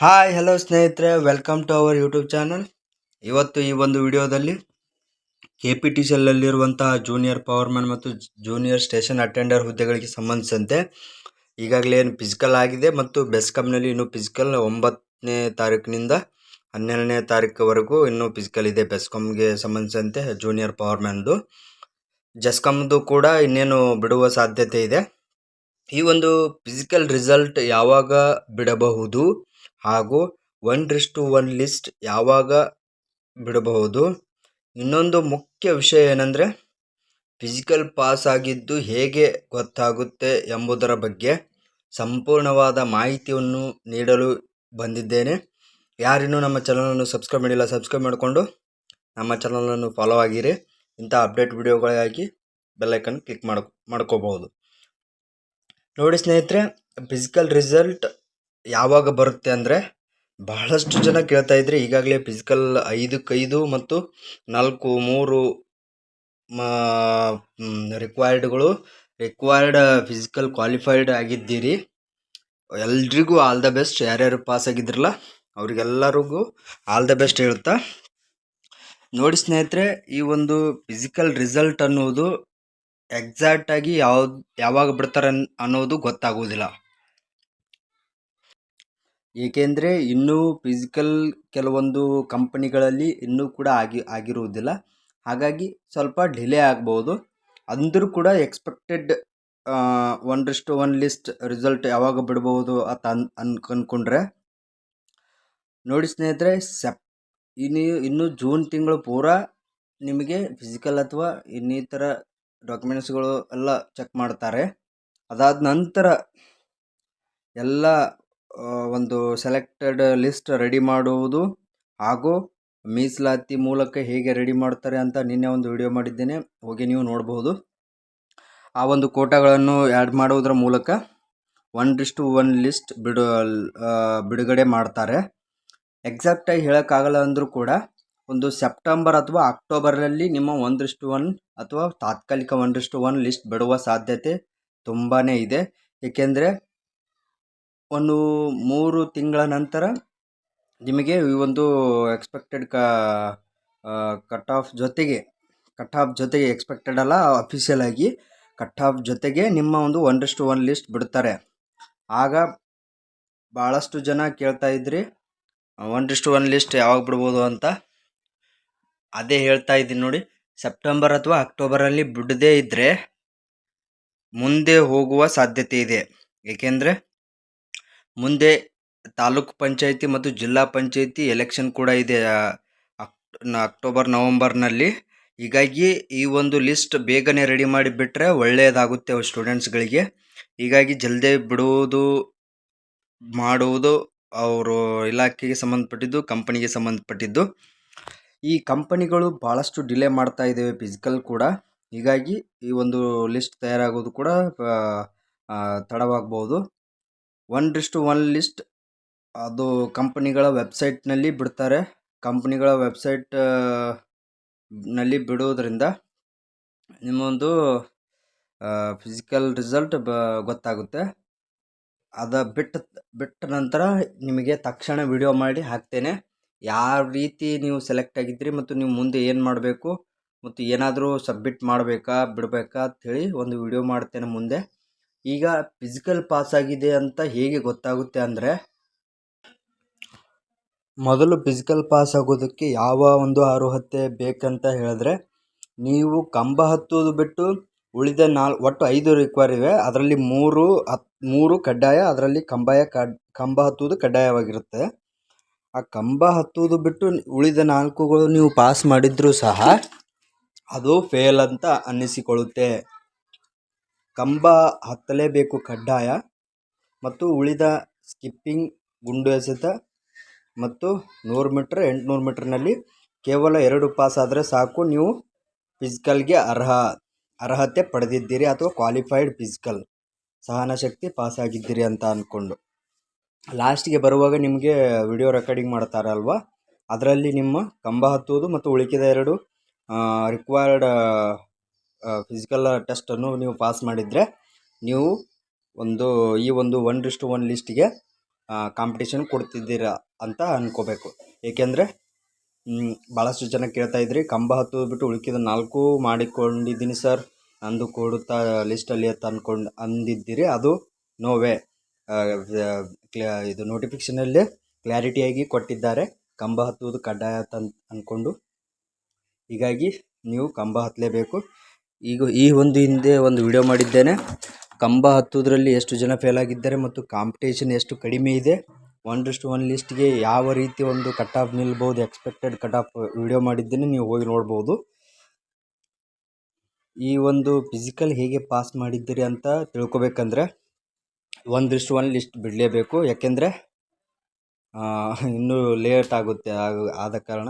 Hi hello ಸ್ನೇಹಿತರೆ. Welcome to our YouTube channel ಇವತ್ತು ಈ ಒಂದು ವಿಡಿಯೋದಲ್ಲಿ ಕೆ ಪಿ ಟಿ ಸಿಯಲ್ಲಿರುವಂತಹ ಜೂನಿಯರ್ ಪವರ್ಮ್ಯಾನ್ ಮತ್ತು ಜೂನಿಯರ್ ಸ್ಟೇಷನ್ ಅಟೆಂಡರ್ ಹುದ್ದೆಗಳಿಗೆ ಸಂಬಂಧಿಸಿದಂತೆ ಈಗಾಗಲೇ ಏನು ಫಿಸಿಕಲ್ ಆಗಿದೆ ಮತ್ತು ಬೆಸ್ಕಾಮ್ನಲ್ಲಿ ಇನ್ನೂ ಫಿಸಿಕಲ್ ಒಂಬತ್ತನೇ ತಾರೀಕಿನಿಂದ ಹನ್ನೆರಡನೇ ತಾರೀಕುವರೆಗೂ ಇನ್ನೂ ಫಿಸಿಕಲ್ ಇದೆ ಬೆಸ್ಕಾಮ್ಗೆ ಸಂಬಂಧಿಸಿದಂತೆ ಜೂನಿಯರ್ ಪವರ್ಮ್ಯಾನ್ದು ಜಸ್ಕಾಮ್ದು ಕೂಡ ಇನ್ನೇನು ಬಿಡುವ ಸಾಧ್ಯತೆ ಇದೆ. ಈ ಒಂದು ಫಿಸಿಕಲ್ ರಿಸಲ್ಟ್ ಯಾವಾಗ ಬಿಡಬಹುದು? ಹಾಗೂ ಒನ್ ಟು ಒನ್ ಲಿಸ್ಟ್ ಯಾವಾಗ ಬಿಡಬಹುದು? ಇನ್ನೊಂದು ಮುಖ್ಯ ವಿಷಯ ಏನಂದರೆ, ಫಿಸಿಕಲ್ ಪಾಸ್ ಆಗಿದ್ದು ಹೇಗೆ ಗೊತ್ತಾಗುತ್ತೆ ಎಂಬುದರ ಬಗ್ಗೆ ಸಂಪೂರ್ಣವಾದ ಮಾಹಿತಿಯನ್ನು ನೀಡಲು ಬಂದಿದ್ದೇನೆ. ಯಾರಿನ್ನೂ ನಮ್ಮ ಚಾನಲನ್ನು ಸಬ್ಸ್ಕ್ರೈಬ್ ಮಾಡಿಲ್ಲ, ಸಬ್ಸ್ಕ್ರೈಬ್ ಮಾಡಿಕೊಂಡು ನಮ್ಮ ಚಾನಲನ್ನು ಫಾಲೋ ಆಗಿರಿ. ಇಂಥ ಅಪ್ಡೇಟ್ ವಿಡಿಯೋಗಳಿಗಾಗಿ ಬೆಲ್ಲೈಕನ್ ಕ್ಲಿಕ್ ಮಾಡ್, ಮಾಡ್ಕೋಬಹುದು. ನೋಡಿ ಸ್ನೇಹಿತರೆ, ಫಿಸಿಕಲ್ ರಿಸಲ್ಟ್ ಯಾವಾಗ ಬರುತ್ತೆ ಅಂದರೆ ಬಹಳಷ್ಟು ಜನ ಕೇಳ್ತಾ ಇದ್ರೆ. ಈಗಾಗಲೇ ಫಿಸಿಕಲ್ ಐದಕ್ಕೈದು ಮತ್ತು ನಾಲ್ಕು, ಮೂರು ರಿಕ್ವೈರ್ಡ್ಗಳು ರಿಕ್ವೈರ್ಡ್ ಫಿಸಿಕಲ್ ಕ್ವಾಲಿಫೈಡ್ ಆಗಿದ್ದೀರಿ. ಎಲ್ರಿಗೂ ಆಲ್ ದ ಬೆಸ್ಟ್ ಯಾರ್ಯಾರು ಪಾಸ್ ಆಗಿದ್ರಲ್ಲ, ಅವ್ರಿಗೆಲ್ಲರಿಗೂ ಆಲ್ ದ ಬೆಸ್ಟ್ ಹೇಳ್ತಾ. ನೋಡಿ ಸ್ನೇಹಿತರೆ, ಈ ಒಂದು ಫಿಸಿಕಲ್ ರಿಸಲ್ಟ್ ಅನ್ನೋದು ಎಕ್ಸಾಕ್ಟಾಗಿ ಯಾವ ಯಾವಾಗ ಬಿಡ್ತಾರೆ ಅನ್ನೋದು ಗೊತ್ತಾಗೋದಿಲ್ಲ ಏಕೆಂದರೆ ಇನ್ನೂ ಫಿಸಿಕಲ್ ಕೆಲವೊಂದು ಕಂಪನಿಗಳಲ್ಲಿ ಇನ್ನೂ ಕೂಡ ಆಗಿ, ಆಗಿರುವುದಿಲ್ಲ. ಹಾಗಾಗಿ ಸ್ವಲ್ಪ ಡಿಲೇ ಆಗ್ಬೋದು. ಅಂದರೂ ಕೂಡ expected one is to one list result ಯಾವಾಗ ಬಿಡ್ಬೋದು ಅಂತ ಅನ್ ಅನ್ ಅಂದ್ಕೊಂಡ್ರೆ ನೋಡಿ ಸ್ನೇಹಿತರೆ, ಸೆಪ್, ಇನ್ನು ಇನ್ನು ಜೂನ್ ತಿಂಗಳು ಪೂರಾ ನಿಮಗೆ ಫಿಸಿಕಲ್ ಅಥವಾ ಇನ್ನಿತರ ಡಾಕ್ಯುಮೆಂಟ್ಸ್ಗಳು ಎಲ್ಲ ಚೆಕ್ ಮಾಡ್ತಾರೆ. ಅದಾದ ನಂತರ ಎಲ್ಲ ಒಂದು ಸೆಲೆಕ್ಟೆಡ್ ಲಿಸ್ಟ್ ರೆಡಿ ಮಾಡುವುದು ಹಾಗೂ ಮೀಸಲಾತಿ ಮೂಲಕ ಹೇಗೆ ರೆಡಿ ಮಾಡ್ತಾರೆ ಅಂತ ನಿನ್ನೆ ಒಂದು ವಿಡಿಯೋ ಮಾಡಿದ್ದೇನೆ. ಹೋಗಿ ನೀವು ನೋಡಬಹುದು ಆ ಒಂದು ಕೋಟಾಗಳನ್ನು ಆ್ಯಡ್ ಮಾಡುವುದರ ಮೂಲಕ ಒನ್ ಟು ಒನ್ ಲಿಸ್ಟ್ ಬಿಡು ಬಿಡುಗಡೆ ಮಾಡ್ತಾರೆ. ಎಕ್ಸಾಕ್ಟಾಗಿ ಹೇಳೋಕ್ಕಾಗಲ್ಲ ಅಂದರೂ ಕೂಡ ಒಂದು ಸೆಪ್ಟೆಂಬರ್ ಅಥವಾ ಅಕ್ಟೋಬರಲ್ಲಿ ನಿಮ್ಮ ಒಂದಷ್ಟು ಒನ್ ಅಥವಾ ತಾತ್ಕಾಲಿಕ ಒಂದಷ್ಟು ಒನ್ ಲಿಸ್ಟ್ ಬಿಡುವ ಸಾಧ್ಯತೆ ತುಂಬಾ ಇದೆ. ಏಕೆಂದರೆ ಒಂದು ಮೂರು ತಿಂಗಳ ನಂತರ ನಿಮಗೆ ಈ ಒಂದು ಎಕ್ಸ್ಪೆಕ್ಟೆಡ್ ಕ ಕಟ್ ಆಫ್ ಜೊತೆಗೆ ಕಟ್ ಆಫ್ ಜೊತೆಗೆ ಎಕ್ಸ್ಪೆಕ್ಟೆಡ್ ಅಲ್ಲ ಅಫಿಷಿಯಲ್ ಆಗಿ ಕಟ್ ಆಫ್ ಜೊತೆಗೆ ನಿಮ್ಮ ಒಂದು ಒನ್ ಟು ಒನ್ ಲಿಸ್ಟ್ ಬಿಡ್ತಾರೆ. ಆಗ ಭಾಳಷ್ಟು ಜನ ಕೇಳ್ತಾ ಇದ್ರಿ ಒನ್ ಟು ಒನ್ ಲಿಸ್ಟ್ ಯಾವಾಗ ಬಿಡ್ಬೋದು ಅಂತ? ಅದೇ ಹೇಳ್ತಾ ಇದ್ದೀನಿ ನೋಡಿ ಸೆಪ್ಟೆಂಬರ್ ಅಥವಾ ಅಕ್ಟೋಬರಲ್ಲಿ ಬಿಡದೇ ಇದ್ದರೆ ಮುಂದೆ ಹೋಗುವ ಸಾಧ್ಯತೆ ಇದೆ. ಏಕೆಂದರೆ ಮುಂದೆ ತಾಲೂಕು ಪಂಚಾಯಿತಿ ಮತ್ತು ಜಿಲ್ಲಾ ಪಂಚಾಯಿತಿ ಎಲೆಕ್ಷನ್ ಕೂಡ ಇದೆ ಅಕ್ಟೋಬರ್, ನವಂಬರ್ನಲ್ಲಿ. ಹೀಗಾಗಿ ಈ ಒಂದು ಲಿಸ್ಟ್ ಬೇಗನೆ ರೆಡಿ ಮಾಡಿ ಬಿಟ್ಟರೆ ಒಳ್ಳೆಯದಾಗುತ್ತೆ ಸ್ಟೂಡೆಂಟ್ಸ್ಗಳಿಗೆ ಹೀಗಾಗಿ ಜಲ್ದಿ ಬಿಡುವುದು ಮಾಡುವುದು ಅವರು ಇಲಾಖೆಗೆ ಸಂಬಂಧಪಟ್ಟಿದ್ದು ಕಂಪನಿಗೆ ಸಂಬಂಧಪಟ್ಟಿದ್ದು. ಈ ಕಂಪನಿಗಳು ಭಾಳಷ್ಟು ಡಿಲೇ ಮಾಡ್ತಾ ಇದ್ದೇವೆ ಫಿಸಿಕಲ್ ಕೂಡ. ಹೀಗಾಗಿ ಈ ಒಂದು ಲಿಸ್ಟ್ ತಯಾರಾಗೋದು ಕೂಡ ತಡವಾಗ್ಬೋದು. One is to one list ಅದು ಕಂಪ್ನಿಗಳ ವೆಬ್ಸೈಟ್ನಲ್ಲಿ ಬಿಡ್ತಾರೆ. ಕಂಪ್ನಿಗಳ ವೆಬ್ಸೈಟ್ನಲ್ಲಿ ಬಿಡುವುದರಿಂದ ನಿಮ್ಮೊಂದು ಫಿಸಿಕಲ್ ರಿಸಲ್ಟ್ ಬ, ಗೊತ್ತಾಗುತ್ತೆ. ಅದ ಬಿಟ್ಟ ಬಿಟ್ಟ ನಂತರ ನಿಮಗೆ ತಕ್ಷಣ ವಿಡಿಯೋ ಮಾಡಿ ಹಾಕ್ತೇನೆ. ಯಾವ ರೀತಿ ನೀವು ಸೆಲೆಕ್ಟ್ ಆಗಿದ್ರಿ ಮತ್ತು ನೀವು ಮುಂದೆ ಏನು ಮಾಡಬೇಕು ಮತ್ತು ಏನಾದರೂ ಸಬ್ಮಿಟ್ ಮಾಡಬೇಕಾ, ಬಿಡಬೇಕಾ ಅಂಥೇಳಿ ಒಂದು ವಿಡಿಯೋ ಮಾಡ್ತೇನೆ ಮುಂದೆ. ಈಗ ಫಿಸಿಕಲ್ ಪಾಸ್ ಆಗಿದೆ ಅಂತ ಹೇಗೆ ಗೊತ್ತಾಗುತ್ತೆ ಅಂದರೆ, ಮೊದಲು ಫಿಸಿಕಲ್ ಪಾಸ್ ಆಗೋದಕ್ಕೆ ಯಾವ ಒಂದು ಅರ್ಹತೆ ಬೇಕಂತ ಹೇಳಿದ್ರೆ, ನೀವು ಕಂಬ ಹತ್ತೋದು ಬಿಟ್ಟು ಉಳಿದ ನಾಲ್, ಒಟ್ಟು ಐದು ರಿಕ್ವೈರ್ ಇವೆ. ಅದರಲ್ಲಿ ಮೂರು ಹತ್, ಮೂರು ಕಡ್ಡಾಯ, ಅದರಲ್ಲಿ ಕಂಬಾಯ ಕಡ್, ಕಂಬ ಹತ್ತುವುದು ಕಡ್ಡಾಯವಾಗಿರುತ್ತೆ. ಆ ಕಂಬ ಹತ್ತುವುದು ಬಿಟ್ಟು ಉಳಿದ ನಾಲ್ಕುಗಳು ನೀವು ಪಾಸ್ ಮಾಡಿದರೂ ಸಹ, ಅದು ಫೇಲ್ ಅಂತ ಅನ್ನಿಸಿಕೊಳ್ಳುತ್ತೆ. ಕಂಬ ಹತ್ತಲೇಬೇಕು ಕಡ್ಡಾಯ ಮತ್ತು ಉಳಿದ ಸ್ಕಿಪ್ಪಿಂಗ್ ಗುಂಡು ಎಸೆತ ಮತ್ತು ನೂರು ಮೀಟ್ರ್, ಎಂಟುನೂರು ಮೀಟ್ರ್ನಲ್ಲಿ ಕೇವಲ ಎರಡು ಪಾಸ್ ಆದರೆ ಸಾಕು. ನೀವು ಫಿಸಿಕಲ್ಗೆ ಅರ್ಹ, ಅರ್ಹತೆ ಪಡೆದಿದ್ದೀರಿ ಅಥವಾ ಕ್ವಾಲಿಫೈಡ್ ಫಿಸಿಕಲ್ ಸಹನ ಶಕ್ತಿ ಪಾಸ್ ಆಗಿದ್ದೀರಿ ಅಂತ ಅಂದ್ಕೊಂಡು ಲಾಸ್ಟಿಗೆ ಬರುವಾಗ ನಿಮಗೆ ವಿಡಿಯೋ ರೆಕಾರ್ಡಿಂಗ್ ಮಾಡ್ತಾರಲ್ವ? ಅದರಲ್ಲಿ ನಿಮ್ಮ ಕಂಬ ಹತ್ತುವುದು ಮತ್ತು ಉಳಿಕಿದ ಎರಡು ರಿಕ್ವೈರ್ಡ್ ಫಿಸಿಕಲ್ ಟೆಸ್ಟನ್ನು ನೀವು ಪಾಸ್ ಮಾಡಿದರೆ ನೀವು ಒಂದು, ಈ ಒಂದು ಒನ್ ರಿಷ್ಟು ಒನ್ ಲಿಸ್ಟಿಗೆ ಕಾಂಪಿಟೇಷನ್ ಕೊಡ್ತಿದ್ದೀರಾ ಅಂತ ಅನ್ಕೋಬೇಕು. ಏಕೆಂದರೆ ಭಾಳಷ್ಟು ಜನ ಕೇಳ್ತಾ ಇದ್ರಿ, ಕಂಬ ಹತ್ತು ಬಿಟ್ಟು ಉಳ್ಕಿದ ನಾಲ್ಕು ಮಾಡಿಕೊಂಡಿದ್ದೀನಿ ಸರ್ ಅಂದು ಕೊಡುತ್ತಾ ಲಿಸ್ಟಲ್ಲಿ ಅಂತ ಅಂದ್ಕೊಂಡು ಅಂದಿದ್ದೀರಿ, ಅದು ನೋವೇ ಇದು ನೋಟಿಫಿಕೇಷನಲ್ಲಿ ಕ್ಲಾರಿಟಿಯಾಗಿ ಕೊಟ್ಟಿದ್ದಾರೆ, ಕಂಬ ಹತ್ತುವುದು ಕಡ್ಡಾಯ ಅಂತ ಅಂದ್ಕೊಂಡು ಹೀಗಾಗಿ, ನೀವು ಕಂಬ ಹತ್ತಲೇಬೇಕು. ಈಗ ಈ ಒಂದು ಹಿಂದೆ ಒಂದು ವಿಡಿಯೋ ಮಾಡಿದ್ದೇನೆ. ಕಂಬ ಹತ್ತುವುದರಲ್ಲಿ ಎಷ್ಟು ಜನ ಫೇಲ್ ಆಗಿದ್ದಾರೆ ಮತ್ತು ಕಾಂಪಿಟೇಷನ್ ಎಷ್ಟು ಕಡಿಮೆ ಇದೆ. ಒನ್ ಟು ಒನ್ ಲಿಸ್ಟ್ಗೆ ಯಾವ ರೀತಿ ಒಂದು ಕಟ್ ಆಫ್ ನಿಲ್ಬೋದು ಎಕ್ಸ್ಪೆಕ್ಟೆಡ್ ಕಟ್ ಆಫ್ ವಿಡಿಯೋ ಮಾಡಿದ್ದೇನೆ, ನೀವು ಹೋಗಿ ನೋಡ್ಬೋದು. ಈ ಒಂದು ಫಿಸಿಕಲ್ ಹೇಗೆ ಪಾಸ್ ಮಾಡಿದ್ದೀರಿ ಅಂತ ತಿಳ್ಕೊಬೇಕಂದ್ರೆ ಒಂದಿಷ್ಟು ಒನ್ ಲಿಸ್ಟ್ ಬಿಡಲೇಬೇಕು. ಯಾಕೆಂದರೆ ಇನ್ನೂ ಲೇಟ್ ಆಗುತ್ತೆ ಆದ ಕಾರಣ.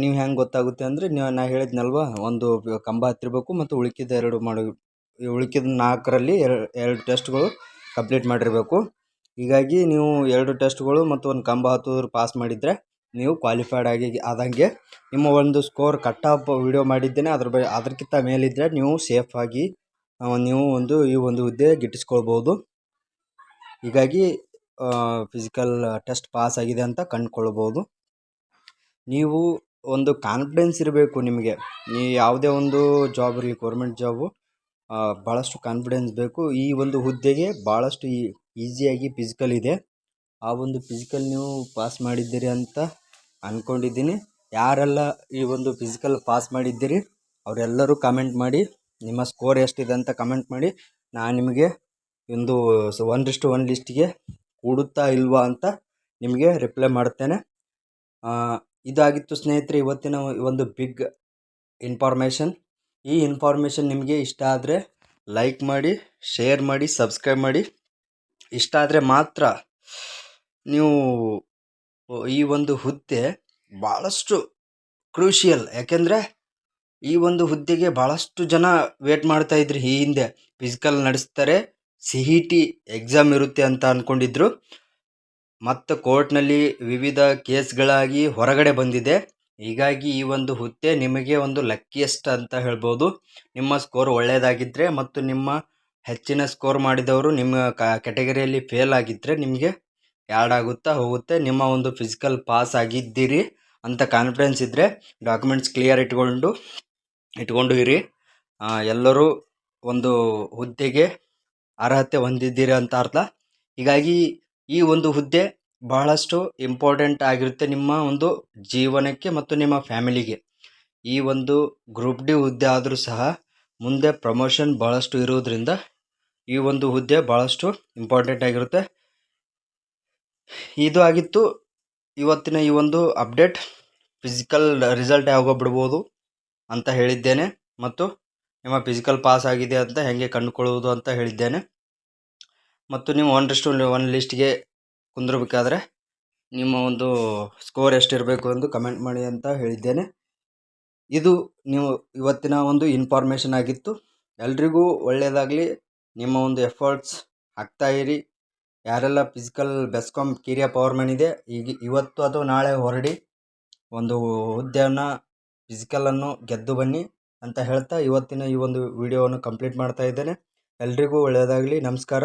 ನೀವು ಹೆಂಗೆ ಗೊತ್ತಾಗುತ್ತೆ ಅಂದರೆ ನೀವು ನಾ ಹೇಳಿದ್ನಲ್ವ, ಒಂದು ಕಂಬ ಹತ್ತಿರಬೇಕು ಮತ್ತು ಉಳ್ಕಿದ ಎರಡು ಮಾಡಿ, ಉಳಿಕಿದ ನಾಲ್ಕರಲ್ಲಿ ಎರಡು ಟೆಸ್ಟ್ಗಳು ಕಂಪ್ಲೀಟ್ ಮಾಡಿರಬೇಕು. ಹೀಗಾಗಿ ನೀವು ಎರಡು ಟೆಸ್ಟ್ಗಳು ಮತ್ತು ಒಂದು ಕಂಬ ಹತ್ತೋದ್ರ ಪಾಸ್ ಮಾಡಿದರೆ ನೀವು ಕ್ವಾಲಿಫೈಡ್ ಆಗಿ ಆದಂಗೆ ನಿಮ್ಮ ಒಂದು ಸ್ಕೋರ್ ಕಟ್ ಆಫ್ ವಿಡಿಯೋ ಮಾಡಿದ್ದೇನೆ, ಅದ್ರ ಬ ಅದಕ್ಕಿಂತ ಮೇಲಿದ್ದರೆ ನೀವು ಸೇಫಾಗಿ ನೀವು ಒಂದು, ಈ ಒಂದು ಹುದ್ದೆ ಗಿಟ್ಟಿಸ್ಕೊಳ್ಬೋದು. ಹೀಗಾಗಿ ಫಿಸಿಕಲ್ ಟೆಸ್ಟ್ ಪಾಸ್ ಆಗಿದೆ ಅಂತ ಕಂಡುಕೊಳ್ಬೋದು. ನೀವು ಒಂದು ಕಾನ್ಫಿಡೆನ್ಸ್ ಇರಬೇಕು ನಿಮಗೆ. ನೀವು ಯಾವುದೇ ಒಂದು ಜಾಬ್ ಇರಲಿ ಗೌರ್ಮೆಂಟ್ ಜಾಬು ಭಾಳಷ್ಟು ಕಾನ್ಫಿಡೆನ್ಸ್ ಬೇಕು. ಈ ಒಂದು ಹುದ್ದೆಗೆ ಭಾಳಷ್ಟು ಈಸಿಯಾಗಿ ಫಿಸಿಕಲ್ ಇದೆ. ಆ ಒಂದು ಫಿಸಿಕಲ್ ನೀವು ಪಾಸ್ ಮಾಡಿದ್ದೀರಿ ಅಂತ ಅಂದ್ಕೊಂಡಿದ್ದೀನಿ ಯಾರೆಲ್ಲ ಈ ಒಂದು ಫಿಸಿಕಲ್ ಪಾಸ್ ಮಾಡಿದ್ದೀರಿ, ಅವರೆಲ್ಲರೂ ಕಮೆಂಟ್ ಮಾಡಿ, ನಿಮ್ಮ ಸ್ಕೋರ್ ಎಷ್ಟಿದೆ ಅಂತ ಕಮೆಂಟ್ ಮಾಡಿ, ನಾನು ನಿಮಗೆ ಒಂದು ಒನ್ ರಿಷ್ಟು ಒನ್ ಲಿಸ್ಟಿಗೆ ಕೂಡುತ್ತಾ ಇಲ್ವಾ ಅಂತ ನಿಮಗೆ ರಿಪ್ಲೈ ಮಾಡುತ್ತೇನೆ ಇದಾಗಿತ್ತು ಸ್ನೇಹಿತರೆ, ಇವತ್ತಿನ ಒಂದು ಬಿಗ್ ಇನ್ಫಾರ್ಮೇಷನ್. ಈ ಇನ್ಫಾರ್ಮೇಷನ್ ನಿಮಗೆ ಇಷ್ಟ ಆದರೆ ಲೈಕ್ ಮಾಡಿ, ಶೇರ್ ಮಾಡಿ, ಸಬ್ಸ್ಕ್ರೈಬ್ ಮಾಡಿ. ಇಷ್ಟ ಆದರೆ ಮಾತ್ರ ನೀವು ಈ ಒಂದು ಹುದ್ದೆ ಭಾಳಷ್ಟು ಕ್ರೂಷಿಯಲ್ ಯಾಕೆಂದರೆ ಈ ಒಂದು ಹುದ್ದೆಗೆ ಭಾಳಷ್ಟು ಜನ ವೇಟ್ ಮಾಡ್ತಾ ಇದ್ರಿ ಈ ಹಿಂದೆ. ಫಿಸಿಕಲ್ ನಡೆಸ್ತಾರೆ ಸಿ ಇ ಟಿ ಎಕ್ಸಾಮ್ ಇರುತ್ತೆ ಅಂತ ಅಂದ್ಕೊಂಡಿದ್ರು ಮತ್ತು ಕೋರ್ಟ್ನಲ್ಲಿ ವಿವಿಧ ಕೇಸ್ಗಳಾಗಿ ಹೊರಗಡೆ ಬಂದಿದೆ. ಹೀಗಾಗಿ ಈ ಒಂದು ಹುದ್ದೆ ನಿಮಗೆ ಒಂದು ಲಕ್ಕಿಯೆಸ್ಟ್ ಅಂತ ಹೇಳ್ಬೋದು. ನಿಮ್ಮ ಸ್ಕೋರ್ ಒಳ್ಳೆಯದಾಗಿದ್ದರೆ ಮತ್ತು ನಿಮ್ಮ ಹೆಚ್ಚಿನ ಸ್ಕೋರ್ ಮಾಡಿದವರು ನಿಮ್ಮ ಕ್ಯಾಟಗರಿಯಲ್ಲಿ ಫೇಲ್ ಆಗಿದ್ದರೆ ನಿಮಗೆ ಆಗುತ್ತಾ ಹೋಗುತ್ತೆ. ನಿಮ್ಮ ಒಂದು ಫಿಸಿಕಲ್ ಪಾಸ್ ಆಗಿದ್ದೀರಿ ಅಂತ ಕಾನ್ಫಿಡೆನ್ಸ್ ಇದ್ದರೆ ಡಾಕ್ಯುಮೆಂಟ್ಸ್ ಕ್ಲಿಯರ್ ಇಟ್ಕೊಂಡು ಇಟ್ಕೊಂಡು ಇರಿ. ಎಲ್ಲರೂ ಒಂದು ಹುದ್ದೆಗೆ ಅರ್ಹತೆ ಹೊಂದಿದ್ದೀರಿ ಅಂತ ಅರ್ಥ. ಹೀಗಾಗಿ ಈ ಒಂದು ಹುದ್ದೆ ಬಹಳಷ್ಟು ಇಂಪಾರ್ಟೆಂಟ್ ಆಗಿರುತ್ತೆ ನಿಮ್ಮ ಒಂದು ಜೀವನಕ್ಕೆ ಮತ್ತು ನಿಮ್ಮ ಫ್ಯಾಮಿಲಿಗೆ. ಈ ಒಂದು ಗ್ರೂಪ್ ಡಿ ಹುದ್ದೆ ಆದರೂ ಸಹ ಮುಂದೆ ಪ್ರಮೋಷನ್ ಭಾಳಷ್ಟು ಇರುವುದರಿಂದ ಈ ಒಂದು ಹುದ್ದೆ ಭಾಳಷ್ಟು ಇಂಪಾರ್ಟೆಂಟ್ ಆಗಿರುತ್ತೆ. ಇದು ಆಗಿತ್ತು ಇವತ್ತಿನ ಈ ಒಂದು ಅಪ್ಡೇಟ್ ಫಿಸಿಕಲ್ ರಿಸಲ್ಟ್ ಯಾವಾಗ ಬಿಡ್ಬೋದು ಅಂತ ಹೇಳಿದ್ದೇನೆ ಮತ್ತು ನಿಮ್ಮ ಫಿಸಿಕಲ್ ಪಾಸ್ ಆಗಿದೆ ಅಂತ ಹೇಗೆ ಕಂಡುಕೊಳ್ಳುವುದು ಅಂತ ಹೇಳಿದ್ದೇನೆ. ಮತ್ತು ನೀವು ಒನ್ ಟು ಒನ್ ಲಿಸ್ಟ್ಗೆ ಕುಂದಿರಬೇಕಾದ್ರೆ ನಿಮ್ಮ ಒಂದು ಸ್ಕೋರ್ ಎಷ್ಟಿರಬೇಕು ಎಂದು ಕಮೆಂಟ್ ಮಾಡಿ ಅಂತ ಹೇಳಿದ್ದೇನೆ. ಇದು ನೀವು ಇವತ್ತಿನ ಒಂದು ಇನ್ಫಾರ್ಮೇಷನ್ ಆಗಿತ್ತು. ಎಲ್ರಿಗೂ ಒಳ್ಳೆಯದಾಗಲಿ ನಿಮ್ಮ ಒಂದು ಎಫರ್ಟ್ಸ್ ಹಾಕ್ತಾಯಿರಿ ಯಾರೆಲ್ಲ ಫಿಸಿಕಲ್ ಬೆಸ್ಕಾಮ್ ಕಿರಿಯ ಪವರ್ ಮ್ಯಾನ್ ಇದೆ, ಈಗ ಇವತ್ತು ಅಥವಾ ನಾಳೆ ಹೊರಡಿ ಒಂದು ಹುದ್ದೆಯನ್ನು ಫಿಸಿಕಲನ್ನು ಗೆದ್ದು ಬನ್ನಿ ಅಂತ ಹೇಳ್ತಾ ಇವತ್ತಿನ ಈ ಒಂದು ವಿಡಿಯೋವನ್ನು ಕಂಪ್ಲೀಟ್ ಮಾಡ್ತಾ ಇದ್ದೇನೆ. ಎಲ್ರಿಗೂ ಒಳ್ಳೆಯದಾಗಲಿ ನಮಸ್ಕಾರ.